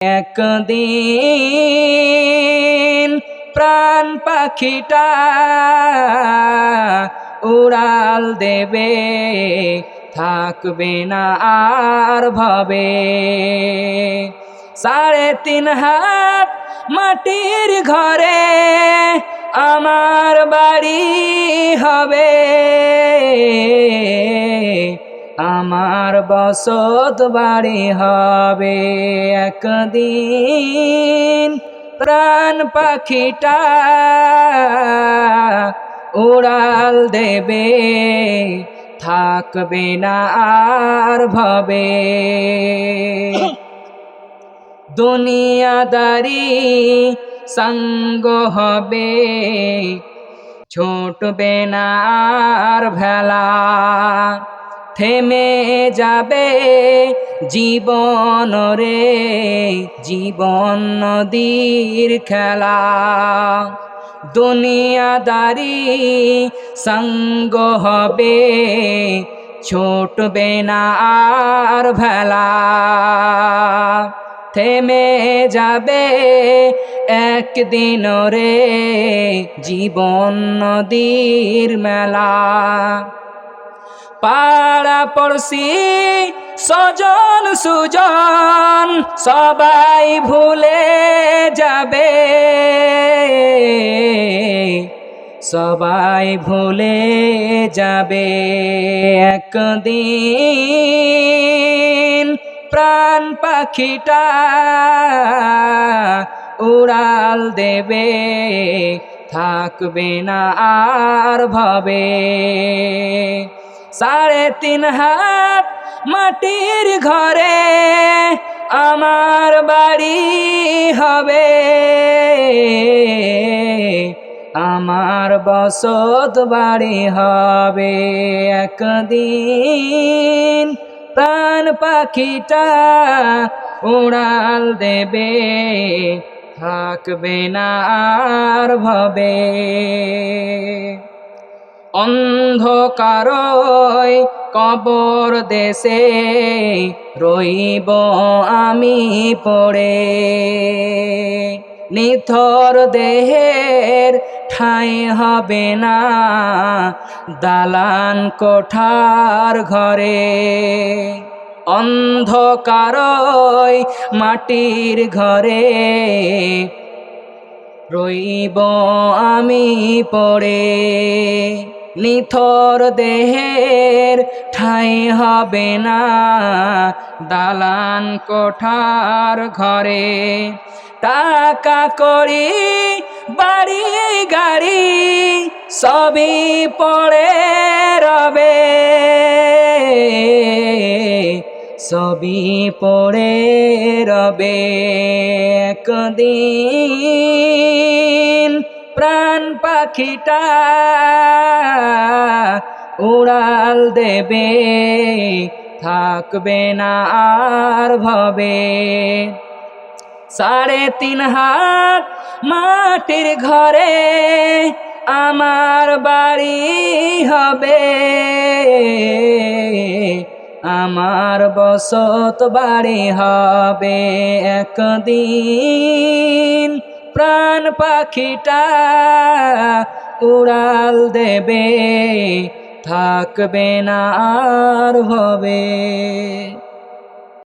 একদিন প্রাণ পাখিটা উড়াল দেবে, থাকবে না আর ভাবে। সাড়ে তিন হাত মাটির ঘরে আমার বাড়ি হবে। আমার বসত বাড়ি হবে একদিন। প্রাণ পাখিটা উড়াল দেবে, থাকবে না আর ভাবে। দুনিয়াদারি সঙ্গ হবে, ছুটবে না আর ভেলা। থেমে যাবে জীবন রে, জীবন নদীর খেলা। দুনিয়াদারি সঙ্গ হবে, ছুটবে না আর ভেলা। থেমে যাবে একদিন রে, জীবন নদীর মেলা। পাড়া পড়শি সজন সুজন, সবাই ভুলে যাবে। সবাই ভুলে যাবে একদিন। প্রাণ পাখিটা উড়াল দেবে, থাকবে না আর ভাবে। সাড়ে তিন হাত মাটির ঘরে আমার বাড়ি হবে। আমার বসত বাড়ি হবে একদিন। প্রাণ পাখিটা উড়াল দেবে, থাকবে না আর ভাবে। অন্ধকারই কবর দেশে রইব আমি পড়ে। নিথর দেহের ঠাঁই হবে না দালান কোঠার ঘরে। অন্ধকারই মাটির ঘরে রইব আমি পড়ে। নিথর দেহের ঠাঁই হবে না। দালান কোঠার ঘরে টাকা করি, বাড়ি, গাড়ি, সবই পড়ে রবে। সবই পড়ে রবে একদিন। প্রাণ পাখিটা উড়াল দেবে, থাকবে না আর ভাবে। সাড়ে তিন হাত মাটির ঘরে আমার বাড়ি হবে। আমার বসত বাড়ি হবে একদিন। প্রাণ পাখিটা উড়াল দেবে থাকবে না আর হবে।